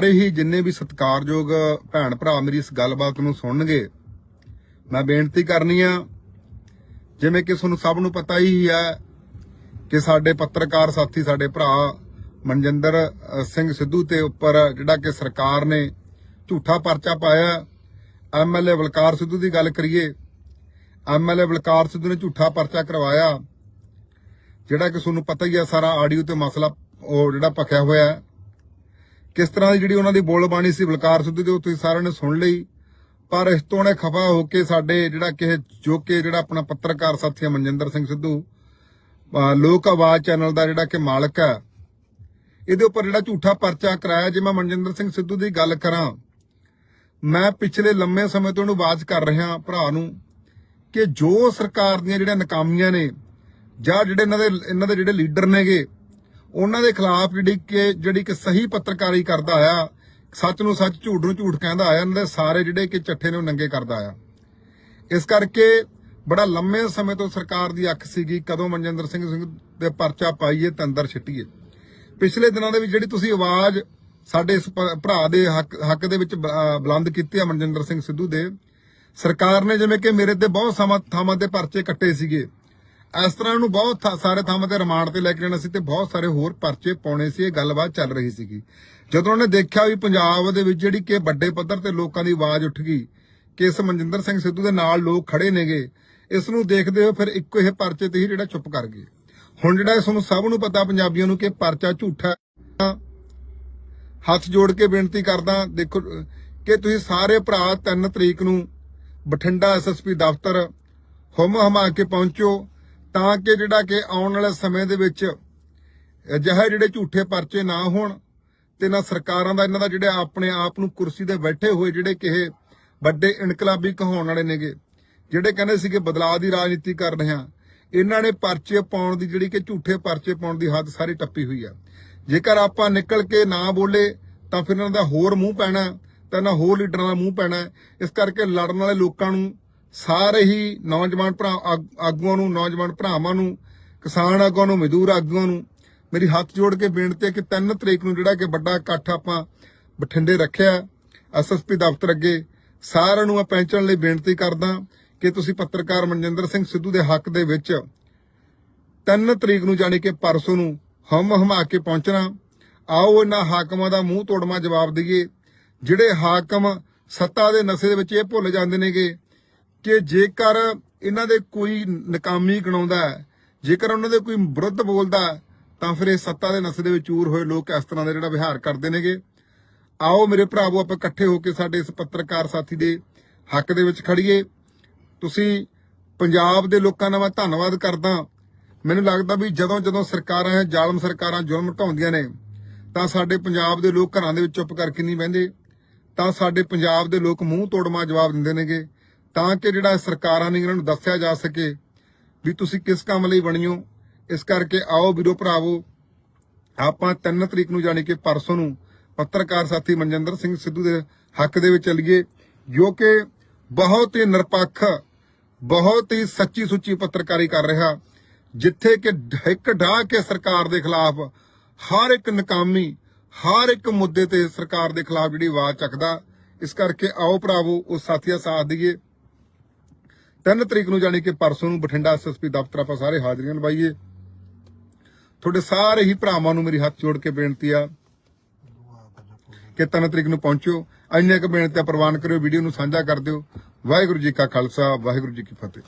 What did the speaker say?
ਸਾਰੇ ਹੀ ਜਿੰਨੇ ਵੀ ਸਤਿਕਾਰਯੋਗ ਭੈਣ ਭਰਾ ਮੇਰੀ ਇਸ ਗੱਲਬਾਤ ਨੂੰ ਸੁਣਨਗੇ, ਮੈਂ ਬੇਨਤੀ ਕਰਨੀ ਆ, ਜਿਵੇਂ ਕਿ ਤੁਹਾਨੂੰ ਸਭ ਨੂੰ ਪਤਾ ਹੀ ਹੈ ਕਿ ਸਾਡੇ ਪੱਤਰਕਾਰ ਸਾਥੀ, ਸਾਡੇ ਭਰਾ ਮਨਜਿੰਦਰ ਸਿੰਘ ਸਿੱਧੂ ਤੇ ਉੱਪਰ ਜਿਹੜਾ ਕਿ ਸਰਕਾਰ ਨੇ ਝੂਠਾ ਪਰਚਾ ਪਾਇਆ ਐਮਐਲਏ ਬਲਕਾਰ ਸਿੱਧੂ ਦੀ ਗੱਲ ਕਰੀਏ ਐਮਐਲਏ ਬਲਕਾਰ ਸਿੱਧੂ ਨੇ ਝੂਠਾ ਪਰਚਾ ਕਰਵਾਇਆ, ਜਿਹੜਾ ਕਿ ਤੁਹਾਨੂੰ ਪਤਾ ਹੀ ਹੈ ਸਾਰਾ ਆਡੀਓ ਤੇ ਮਸਲਾ ਉਹ ਜਿਹੜਾ ਭਖਿਆ ਹੋਇਆ ਕਿਸ ਤਰ੍ਹਾਂ ਦੀ ਜਿਹੜੀ ਉਹਨਾਂ ਦੀ ਬੋਲਬਾਣੀ ਸੀ ਬਲਕਾਰ ਸਿੱਧੂ ਦੀ, ਉਹ ਤੁਸੀਂ ਸਾਰਿਆਂ ਨੇ ਸੁਣ ਲਈ। ਪਰ ਇਸ ਤੋਂ ਨੇ ਖਫਾ ਹੋ ਕੇ ਸਾਡੇ ਜਿਹੜਾ ਕਿ ਜੋ ਕਿ ਜਿਹੜਾ ਆਪਣਾ ਪੱਤਰਕਾਰ ਸਾਥੀ ਮਨਜਿੰਦਰ ਸਿੰਘ ਸਿੱਧੂ ਲੋਕ ਆਵਾਜ਼ ਚੈਨਲ ਦਾ ਜਿਹੜਾ ਕਿ ਮਾਲਕ ਹੈ, ਇਹਦੇ ਉੱਪਰ ਜਿਹੜਾ ਝੂਠਾ ਪਰਚਾ ਕਰਾਇਆ, ਜੇ ਮੈਂ ਮਨਜਿੰਦਰ ਸਿੰਘ ਸਿੱਧੂ ਦੀ ਗੱਲ ਕਰਾਂ, ਮੈਂ ਪਿਛਲੇ ਲੰਮੇ ਸਮੇਂ ਤੋਂ ਇਹਨੂੰ ਆਵਾਜ਼ ਕਰ ਰਿਹਾ ਭਰਾ ਨੂੰ ਕਿ ਜੋ ਸਰਕਾਰ ਦੀਆਂ ਜਿਹੜੀਆਂ ਨਾਕਾਮੀਆਂ ਨੇ ਜਾਂ ਜਿਹੜੇ ਇਹਨਾਂ ਦੇ ਇਹਨਾਂ ਦੇ ਜਿਹੜੇ ਲੀਡਰ ਨੇਗੇ ਉਹਨਾਂ ਦੇ ਖਿਲਾਫ ਜਿਹੜੀ ਕਿ ਜਿਹੜੀ ਕਿ ਸਹੀ ਪੱਤਰਕਾਰੀ ਕਰਦਾ ਆਇਆ ਸੱਚ ਨੂੰ ਸੱਚ, ਝੂਠ ਨੂੰ ਝੂਠ ਕਹਿੰਦਾ ਆਇਆ ਇਹਨਾਂ ਦੇ ਸਾਰੇ ਜਿਹੜੇ ਕਿ ਚੱਠੇ ਨੇ ਉਹ ਨੰਗੇ ਕਰਦਾ ਆਇਆ ਇਸ ਕਰਕੇ ਬੜਾ ਲੰਮੇ ਸਮੇਂ ਤੋਂ ਸਰਕਾਰ ਦੀ ਅੱਖ ਸੀਗੀ, ਕਦੋਂ ਮਨਜਿੰਦਰ ਸਿੰਘ ਸਿੰਘ ਦੇ ਪਰਚਾ ਪਾਈਏ ਤੇ ਅੰਦਰ ਛਿੱਟੀਏ। ਪਿਛਲੇ ਦਿਨਾਂ ਦੇ ਵਿੱਚ ਜਿਹੜੀ ਤੁਸੀਂ ਆਵਾਜ਼ ਸਾਡੇ ਇਸ ਭ- ਭਰਾ ਦੇ ਹੱਕ ਹੱਕ ਦੇ ਵਿੱਚ ਬ- ਬੁਲੰਦ ਕੀਤੀ ਆ ਮਨਜਿੰਦਰ ਸਿੰਘ ਸਿੱਧੂ ਦੇ, ਸਰਕਾਰ ਨੇ ਜਿਵੇਂ ਕਿ ਮੇਰੇ ਤੇ ਬਹੁਤ ਸਮਾਂ ਥਾਵਾਂ ਤੇ ਪਰਚੇ ਕੱਟੇ ਸੀਗੇ। ਇਸ ਤਰ੍ਹਾਂ ਨੂੰ ਬਹੁਤ ਸਾਰੇ ਥਾਵਾਂ ਤੇ ਰਿਮਾਂਡ ਤੇ ਲੈ ਕੇ ਜਾਣਾ ਸੀ ਤੇ ਬਹੁਤ ਸਾਰੇ ਹੋਰ ਪਰਚੇ ਪਾਉਣੇ ਸੀ, ਇਹ ਗੱਲਬਾਤ ਚੱਲ ਰਹੀ ਸੀਗੀ। ਜਦੋਂ ਉਹਨੇ ਦੇਖਿਆ ਵੀ ਪੰਜਾਬ ਦੇ ਵਿੱਚ ਜਿਹੜੀ ਕਿ ਵੱਡੇ ਪੱਧਰ ਤੇ ਲੋਕਾਂ ਦੀ ਆਵਾਜ਼ ਉੱਠ ਗਈ ਕਿ ਇਸ ਮਨਜਿੰਦਰ ਸਿੰਘ ਸਿੱਧੂ ਦੇ ਨਾਲ ਲੋਕ ਖੜੇ ਨੇਗੇ, ਇਸ ਨੂੰ ਦੇਖਦੇ ਹੋ ਫਿਰ ਇੱਕੋ ਇਹ ਪਰਚੇ ਤੇ ਹੀ ਜਿਹੜਾ ਚੁੱਪ ਕਰ ਗਏ। ਹੁਣ ਜਿਹੜਾ ਇਹ ਤੁਹਾਨੂੰ ਸਭ ਨੂੰ ਪਤਾ ਪੰਜਾਬੀਆਂ ਨੂੰ ਕਿ ਪਰਚਾ ਝੂਠਾ ਹੱਥ ਜੋੜ ਕੇ ਬੇਨਤੀ ਕਰਦਾ, ਦੇਖੋ, ਕਿ ਤੁਸੀਂ ਸਾਰੇ ਭਰਾ 3 ਤਰੀਕ ਨੂੰ ਬਠਿੰਡਾ ਐਸਐਸਪੀ ਦਫ਼ਤਰ ਹੁਮ ਹਮਾ ਕੇ ਪਹੁੰਚੋ ਤਾਂ ਕਿ ਜਿਹੜਾ ਕਿ ਆਉਣ ਵਾਲੇ ਸਮੇਂ ਦੇ ਵਿੱਚ ਅਜਿਹੇ ਜਿਹੜੇ ਝੂਠੇ ਪਰਚੇ ਨਾ ਹੋਣ ਤੇ ਨਾ ਸਰਕਾਰਾਂ ਦਾ ਇਹਨਾਂ ਦਾ ਜਿਹੜੇ ਆਪਣੇ ਆਪ ਨੂੰ ਕੁਰਸੀ ਤੇ ਬੈਠੇ ਹੋਏ ਜਿਹੜੇ ਕਿ ਵੱਡੇ ਇਨਕਲਾਬੀ ਕਹਾਉਣ ਵਾਲੇ ਨੇਗੇ, ਜਿਹੜੇ ਕਹਿੰਦੇ ਸੀਗੇ ਬਦਲਾਅ ਦੀ ਰਾਜਨੀਤੀ ਕਰ ਰਹੇ ਹਾਂ। ਇਹਨਾਂ ਨੇ ਪਰਚੇ ਪਾਉਣ ਦੀ ਜਿਹੜੀ ਕਿ ਝੂਠੇ ਪਰਚੇ ਪਾਉਣ ਦੀ ਹੱਦ ਸਾਰੀ ਟੱਪੀ ਹੋਈ ਆ। ਜੇਕਰ ਆਪਾਂ ਨਿਕਲ ਕੇ ਨਾ ਬੋਲੇ ਤਾਂ ਫਿਰ ਇਹਨਾਂ ਦਾ ਹੋਰ ਮੂੰਹ ਪੈਣਾ, ਤਾਂ ਇਹਨਾਂ ਹੋਰ ਲੀਡਰਾਂ ਦਾ ਮੂੰਹ ਪੈਣਾ। ਇਸ ਕਰਕੇ ਲੜਨ ਵਾਲੇ ਲੋਕਾਂ ਨੂੰ ਸਾਰੇ ਹੀ ਨੌਜਵਾਨ ਭਰਾ ਆਗੂਆਂ ਨੂੰ, ਨੌਜਵਾਨ ਭਰਾਵਾਂ ਨੂੰ, ਕਿਸਾਨ ਆਗੂਆਂ ਨੂੰ, ਮਜ਼ਦੂਰ ਆਗੂਆਂ ਨੂੰ ਮੇਰੀ ਹੱਥ ਜੋੜ ਕੇ ਬੇਨਤੀ ਹੈ ਕਿ 3 ਤਰੀਕ ਨੂੰ ਜਿਹੜਾ ਕਿ ਵੱਡਾ ਇਕੱਠ ਆਪਾਂ ਬਠਿੰਡੇ ਰੱਖਿਆ ਐਸਐਸਪੀ ਦਫ਼ਤਰ ਅੱਗੇ, ਸਾਰਿਆਂ ਨੂੰ ਮੈਂ ਪਹੁੰਚਣ ਲਈ ਬੇਨਤੀ ਕਰਦਾ ਕਿ ਤੁਸੀਂ ਪੱਤਰਕਾਰ ਮਨਜਿੰਦਰ ਸਿੰਘ ਸਿੱਧੂ ਦੇ ਹੱਕ ਦੇ ਵਿੱਚ 3 ਤਰੀਕ ਨੂੰ ਜਾਣੀ ਕਿ ਪਰਸੋਂ ਨੂੰ ਹਮ ਹਮਾ ਕੇ ਪਹੁੰਚਣਾ। ਆਓ ਇਹਨਾਂ ਹਾਕਮਾਂ ਦਾ ਮੂੰਹ ਤੋੜਮਾ ਜਵਾਬ ਦਈਏ। ਜਿਹੜੇ ਹਾਕਮ ਸੱਤਾ ਦੇ ਨਸ਼ੇ ਦੇ ਵਿੱਚ ਇਹ ਭੁੱਲ ਜਾਂਦੇ ਨੇਗੇ ਕਿ ਜੇਕਰ ਇਹਨਾਂ ਦੇ ਕੋਈ ਨਕਾਮੀ ਗਣਾਉਂਦਾ ਜੇਕਰ ਉਹਨਾਂ ਦੇ ਕੋਈ ਵਿਰੁੱਧ ਬੋਲਦਾ ਤਾਂ ਫਿਰ ਇਹ ਸੱਤਾ ਦੇ ਨਸਲੇ ਦੇ ਵਿੱਚ ਚੂਰ ਹੋਏ ਲੋਕ ਇਸ ਤਰ੍ਹਾਂ ਦਾ ਜਿਹੜਾ ਵਿਹਾਰ ਕਰਦੇ ਨੇਗੇ। ਆਓ ਮੇਰੇ ਭਰਾਵੋ, ਆਪਾਂ ਇਕੱਠੇ ਹੋ ਕੇ ਸਾਡੇ ਇਸ ਪੱਤਰਕਾਰ ਸਾਥੀ ਦੇ ਹੱਕ ਦੇ ਵਿੱਚ ਖੜੀਏ ਤੁਸੀਂ ਪੰਜਾਬ ਦੇ ਲੋਕਾਂ ਦਾ ਮੈਂ ਧੰਨਵਾਦ ਕਰਦਾ। ਮੈਨੂੰ ਲੱਗਦਾ ਵੀ ਜਦੋਂ ਜਦੋਂ ਸਰਕਾਰਾਂ ਜ਼ਾਲਮ ਸਰਕਾਰਾਂ ਜ਼ੁਲਮ ਢਾਉਂਦੀਆਂ ਨੇ, ਤਾਂ ਸਾਡੇ ਪੰਜਾਬ ਦੇ ਲੋਕ ਘਰਾਂ ਦੇ ਵਿੱਚ ਚੁੱਪ ਕਰਕੇ ਨਹੀਂ ਬਹਿੰਦੇ। ਤਾਂ ਸਾਡੇ ਪੰਜਾਬ ਦੇ ਲੋਕ ਮੂੰਹ ਤੋੜਮਾ ਜਵਾਬ ਦਿੰਦੇ ਨੇਗੇ। ਤਾਂ ਕਿ ਜਿਹੜਾ ਸਰਕਾਰਾਂ ਨੇ ਇਹਨਾਂ ਨੂੰ ਦੱਸਿਆ ਜਾ ਸਕੇ ਵੀ ਤੁਸੀਂ ਕਿਸ ਕੰਮ ਲਈ ਬਣੀਓ ਇਸ ਕਰਕੇ ਆਓ ਵੀਰੋ ਭਰਾਵੋ, ਆਪਾਂ 3 ਤਰੀਕ ਨੂੰ ਜਾਣੀ ਕਿ ਪਰਸੋਂ ਨੂੰ ਪੱਤਰਕਾਰ ਸਾਥੀ ਮਨਜਿੰਦਰ ਸਿੰਘ ਸਿੱਧੂ ਦੇ ਹੱਕ ਦੇ ਵਿੱਚ ਚੱਲੀਏ, ਜੋ ਕਿ ਬਹੁਤ ਹੀ ਨਿਰਪੱਖ, ਬਹੁਤ ਹੀ ਸੱਚੀ ਸੁੱਚੀ ਪੱਤਰਕਾਰੀ ਕਰ ਰਿਹਾ, ਜਿੱਥੇ ਕਿ ਇੱਕ ਢਾਹ ਕੇ ਸਰਕਾਰ ਦੇ ਖਿਲਾਫ ਹਰ ਇੱਕ ਨਕਾਮੀ, ਹਰ ਇੱਕ ਮੁੱਦੇ ਤੇ ਸਰਕਾਰ ਦੇ ਖਿਲਾਫ ਜਿਹੜੀ ਆਵਾਜ਼ ਚੱਕਦਾ। ਇਸ ਕਰਕੇ ਆਓ ਭਰਾਵੋ ਉਸ ਸਾਥੀਆ ਸਾਥ ਦਈਏ। 3 ਤਰੀਕ ਨੂੰ ਜਾਣੀ ਕਿ ਪਰਸੋਂ ਨੂੰ ਬਠਿੰਡਾ ਐਸਐਸਪੀ ਦਫ਼ਤਰ ਆਪਾਂ ਸਾਰੇ ਹਾਜ਼ਰੀਆਂ ਲਵਾਈਏ। ਤੁਹਾਡੇ ਸਾਰੇ ਹੀ ਭਰਾਵਾਂ ਨੂੰ ਮੇਰੀ ਹੱਥ ਜੋੜ ਕੇ ਬੇਨਤੀ ਆ ਕਿ 3 ਤਰੀਕ ਨੂੰ ਪਹੁੰਚਿਓ ਇੰਨੇ ਕੁ ਬੇਨਤੀ ਪ੍ਰਵਾਨ ਕਰਿਓ, ਵੀਡੀਓ ਨੂੰ ਸਾਂਝਾ ਕਰ ਦਿਓ। ਵਾਹਿਗੁਰੂ ਜੀ ਕਾ ਖਾਲਸਾ, ਵਾਹਿਗੁਰੂ ਜੀ ਕੀ ਫਤਿਹ।